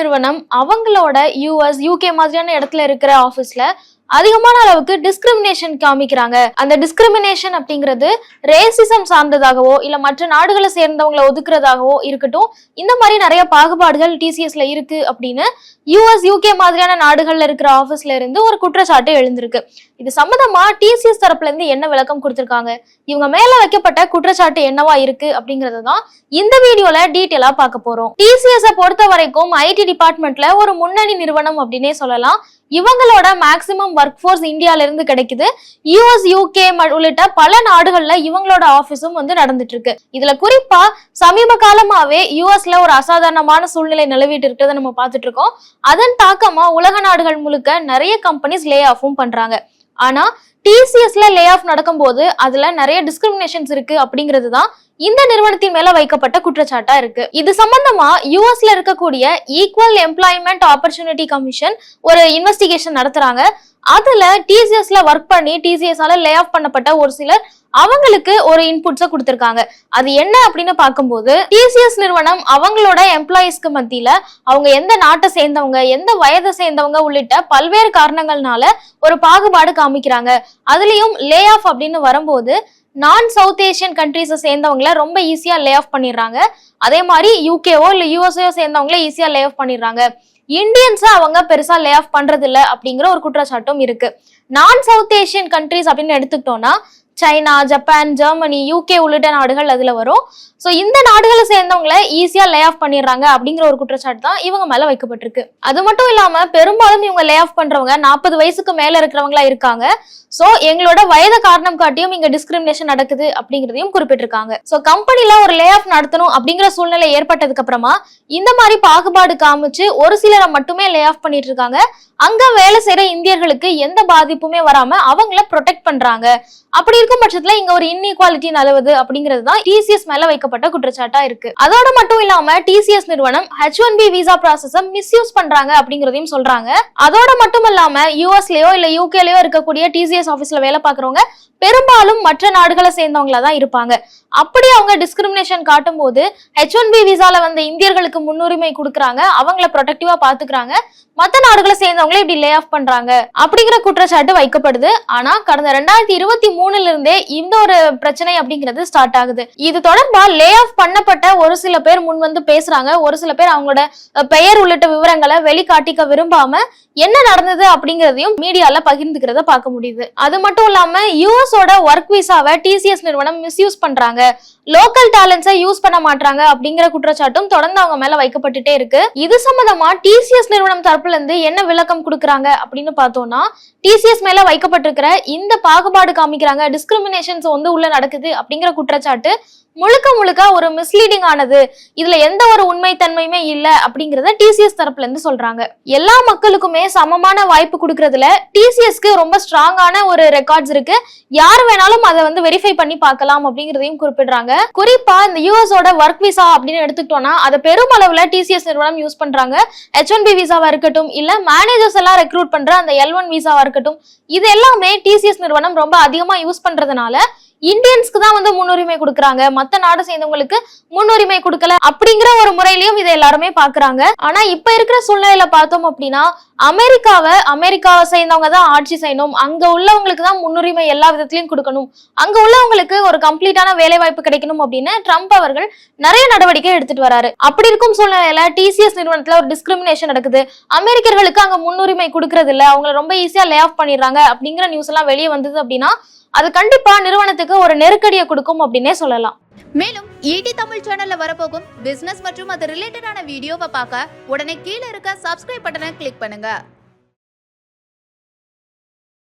நிறுவனம் அவங்களோட US UK மாதிரியான இடத்துல இருக்கிற ஆபீஸ்ல அதிகமான அளவுக்கு டிஸ்கிரிமினேஷன் காமிக்கிறாங்க. அந்த டிஸ்கிரிமினேஷன் அப்படிங்கிறது ரேசிசம் சார்ந்ததாகவோ இல்ல மற்ற நாடுகளை சேர்ந்தவங்களை ஒதுக்குறதாகவோ இருக்கட்டும் இந்த மாதிரி நிறைய பாகுபாடுகள் டிசிஎஸ்ல இருக்கு அப்படின்னு யூஎஸ் யூகே மாதிரியான நாடுகள்ல இருக்கிற ஆபீஸ்ல இருந்து ஒரு குற்றச்சாட்டு எழுந்திருக்கு. இது சம்பந்தமா டிசிஎஸ் தரப்புல இருந்து என்ன விளக்கம் கொடுத்திருக்காங்க? இவங்க மேல வைக்கப்பட்ட குற்றச்சாட்டு என்னவா இருக்கு அப்படிங்கறது தான் இந்த வீடியோல டீட்டெயிலா பார்க்க போறோம். டிசிஎஸ் பொறுத்த வரைக்கும் ஐடி டிபார்ட்மெண்ட்ல ஒரு முன்னணி நிறுவனம் அப்படின்னே சொல்லலாம். இவங்களோட மேக்சிமம் ஒர்க் ஃபோர்ஸ் இந்தியால இருந்து கிடைக்குது யூஎஸ் யூகே உள்ளிட்ட பல நாடுகள்ல இவங்களோட ஆபீஸும் வந்து நடந்துட்டு இருக்கு இதுல குறிப்பா சமீப காலமாவே யூஎஸ்ல ஒரு அசாதாரணமான சூழ்நிலை நிலவிட்டு இருக்கிறத நம்ம பார்த்துட்டு இருக்கோம் அதன் தாக்கமா உலக நாடுகள் முழுக்க நிறைய கம்பெனிஸ் லே ஆஃபும் பண்றாங்க. ஆனா டிசிஎஸ்ல லே ஆஃப் நடக்கும்போது அதுல நிறைய டிஸ்கிரிமினேஷன்ஸ் இருக்கு அப்படிங்கிறது தான் இந்த நிறுவனத்தின் மேல வைக்கப்பட்ட குற்றச்சாட்டா இருக்கு. இது சம்பந்தமா யூஎஸ்ல இருக்கக்கூடிய ஈக்குவல் எம்ப்ளாய்மெண்ட் ஆப்பர்ச்சுனிட்டி கமிஷன் ஒரு இன்வெஸ்டிகேஷன் நடத்துறாங்க. அதுல டிசிஎஸ்ல ஒர்க் பண்ணி டிசிஎஸ்ஆல லே ஆஃப் பண்ணப்பட்ட ஒரு சிலர் அவங்களுக்கு ஒரு இன்புட்ஸை கொடுத்திருக்காங்க. அது என்ன அப்படின்னு பார்க்கும்போது டிசிஎஸ் நிறுவனம் அவங்களோட எம்ப்ளாயிஸ்க்கு மத்தியில அவங்க எந்த நாட்டை சேர்ந்தவங்க எந்த வயதை சேர்ந்தவங்க உள்ளிட்ட பல்வேறு காரணங்கள்னால ஒரு பாகுபாடு காமிக்கிறாங்க. அதுலயும் லே ஆஃப் அப்படின்னு வரும்போது நான் சவுத் ஏஷியன் கண்ட்ரிஸை சேர்ந்தவங்கள ரொம்ப ஈஸியா லே ஆஃப் பண்ணிடுறாங்க. அதே மாதிரி யூகேவோ இல்ல யூஎஸ்ஓ சேர்ந்தவங்கள ஈஸியா லே ஆஃப் பண்ணிடுறாங்க. இந்தியன்ஸை அவங்க பெருசா லே ஆஃப் பண்றது அப்படிங்கிற ஒரு குற்றச்சாட்டும் இருக்கு. நான் சவுத் ஏஷியன் கண்ட்ரீஸ் அப்படின்னு எடுத்துக்கிட்டோம்னா சைனா ஜப்பான் ஜெர்மனி யூகே உள்ளிட்ட நாடுகள் அதுல வரும். ஸோ இந்த நாடுகளை சேர்ந்தவங்களை ஈஸியா லே ஆஃப் பண்ணிடுறாங்க அப்படிங்கிற ஒரு குற்றச்சாட்டு தான் இவங்க மேல வைக்கப்பட்டிருக்கு. அது மட்டும் இல்லாம பெரும்பாலும் இவங்க லே ஆஃப் பண்றவங்க நாற்பது வயசுக்கு மேல இருக்கிறவங்களா இருக்காங்க. ஸோ எங்களோட வயதை காரணம் காட்டியும் இங்க டிஸ்கிரிமினேஷன் நடக்குது அப்படிங்கிறதையும் குறிப்பிட்டிருக்காங்க. ஸோ கம்பெனில ஒரு லே ஆஃப் நடத்தணும் அப்படிங்கிற சூழ்நிலை ஏற்பட்டதுக்கு அப்புறமா இந்த மாதிரி பாகுபாடு காமிச்சு ஒரு சிலரை மட்டுமே லே ஆஃப் பண்ணிட்டு இருக்காங்க அங்க வேலை செய்யற இந்தியர்களுக்கு எந்த பாதிப்புமே வராம அவங்கள ப்ரொடெக்ட் பண்றாங்க. அப்படி இருக்கும் பட்சத்துல இங்க ஒரு இன்இக்வாலிட்டி நிலவுது அப்படிங்கிறது தான் டிசிஎஸ் மேல வைக்கப்பட்ட குற்றச்சாட்டா இருக்கு. அதோட மட்டும் இல்லாம டிசிஎஸ் நிறுவனம் ஹெச் ஒன் பி விசா ப்ராசஸ மிஸ்யூஸ் பண்றாங்க அப்படிங்கறதையும் சொல்றாங்க. அதோட மட்டும் இல்லாம யூஎஸ்லயோ இல்ல யூகேலயோ இருக்கக்கூடிய டிசிஎஸ் ஆபீஸ்ல வேலை பாக்குறவங்க பெரும்பாலும் மற்ற நாடுகளை சேர்ந்தவங்களா தான் இருப்பாங்க. அப்படி அவங்க டிஸ்கிரிமினேஷன் காட்டும் போது ஹெச் ஒன் பி விசால வந்த இந்தியர்களுக்கு முன்னுரிமை கொடுக்குறாங்க அவங்கள ப்ரொடெக்டிவா பாத்துக்கிறாங்க. மத்த நாடுகளை சேர்ந்தவங்களே இப்படி லே ஆஃப் பண்றாங்க அப்படிங்கிற குற்றச்சாட்டு வைக்கப்படுது. ஆனா கடந்த ரெண்டாயிரத்தி இருபத்தி மூணுல இருந்தே இந்த ஒரு பிரச்சனை அப்படிங்கிறது ஸ்டார்ட் ஆகுது. இது தொடர்பா லே ஆஃப் பண்ணப்பட்ட ஒரு சில பேர் முன் வந்து பேசுறாங்க. ஒரு சில பேர் அவங்களோட பெயர் உள்ளிட்ட விவரங்களை வெளிக்காட்டிக்க விரும்பாம என்ன நடந்தது அப்படிங்கறதையும் மீடியால பகிர்ந்துக்கிறத பார்க்க முடியுது. அது மட்டும் இல்லாம யூஎஸோட ஒர்க் விசாவை டிசிஎஸ் நிறுவனம் மிஸ்யூஸ் பண்றாங்க. லோக்கல் டேலண்ட்ஸை யூஸ் பண்ண மாட்டாங்க அப்படிங்கிற குற்றச்சாட்டும் தொடர்ந்து அவங்க மேல வைக்கப்பட்டுட்டே இருக்கு. இது சம்பந்தமா டிசிஎஸ் நிறுவனம் தரப்புல இருந்து என்ன விளக்கம் கொடுக்குறாங்க அப்படின்னு பார்த்தோம்னா டிசிஎஸ் மேல வைக்கப்பட்டிருக்கிற இந்த பாகுபாடு காமிக்கிறாங்க டிஸ்கிரிமினேஷன்ஸ் வந்து உள்ள நடக்குது அப்படிங்கிற குற்றச்சாட்டு முழுக்க முழுக்க ஒரு மிஸ்லீடிங் ஆனது. இதுல எந்த ஒரு உண்மைத்தன்மையுமே இல்ல அப்படிங்கறத டிசிஎஸ் தரப்புல இருந்து சொல்றாங்க. எல்லா மக்களுக்குமே சமமான வாய்ப்பு கொடுக்கறதுல டிசிஎஸ்க்கு ரொம்ப ஸ்ட்ராங்கான ஒரு ரெக்கார்ட்ஸ் இருக்கு. யார் வேணாலும் அதை வந்து வெரிஃபை பண்ணி பார்க்கலாம் அப்படிங்கறதையும் குறிப்பிடுறாங்க. குறிப்பா இந்த யூஎஸோட ஒர்க் விசா அப்படின்னு எடுத்துக்கிட்டோம்னா அதை பெருமளவுல டிசிஎஸ் நிறுவனம் யூஸ் பண்றாங்க. ஹெச் ஒன் பி விசாவா இருக்கட்டும் இல்ல மேனேஜர்ஸ் எல்லாம் ரெக்ரூட் பண்ற அந்த எல் ஒன் விசாவா இருக்கட்டும் இது எல்லாமே டிசிஎஸ் நிறுவனம் ரொம்ப அதிகமா யூஸ் பண்றதுனால இந்தியன்ஸ்க்கு தான் வந்து முன்னுரிமை கொடுக்குறாங்க. மத்த நாடு சேர்ந்தவங்களுக்கு முன்னுரிமை கொடுக்கல அப்படிங்கிற ஒரு முறையிலயும் இதை எல்லாருமே பாக்குறாங்க ஆனா இப்ப இருக்கிற சூழ்நிலையில பார்த்தோம் அப்படின்னா அமெரிக்காவை அமெரிக்காவை சேர்ந்தவங்க தான் ஆட்சி செய்யணும். அங்க உள்ளவங்களுக்கு தான் முன்னுரிமை எல்லா விதத்திலையும் கொடுக்கணும். அங்க உள்ளவங்களுக்கு ஒரு கம்ப்ளீட்டான வேலை வாய்ப்பு கிடைக்கணும் அப்படின்னு ட்ரம்ப் அவர்கள் நிறைய நடவடிக்கை எடுத்துட்டு வராரு. அப்படி இருக்கும் சூழ்நிலையில டிசிஎஸ் நிறுவனத்துல ஒரு டிஸ்கிரிமினேஷன் நடக்குது. அமெரிக்கர்களுக்கு அங்க முன்னுரிமை கொடுக்கறது இல்ல அவங்களை ரொம்ப ஈஸியா லே ஆஃப் பண்ணிடுறாங்க அப்படிங்கிற நியூஸ் எல்லாம் வெளியே வந்தது அப்படின்னா அது கண்டிப்பா நிறுவனத்துக்கு ஒரு நெருக்கடியை கொடுக்கும் அப்படின்னே சொல்லலாம். மேலும் ஈடி தமிழ் சேனல்ல வரப்போகும் பிசினஸ் மற்றும் அது ரிலேட்டடான வீடியோவை பார்க்க உடனே கீழே இருக்க சப்ஸ்கிரைப் பட்டனை கிளிக் பண்ணுங்க.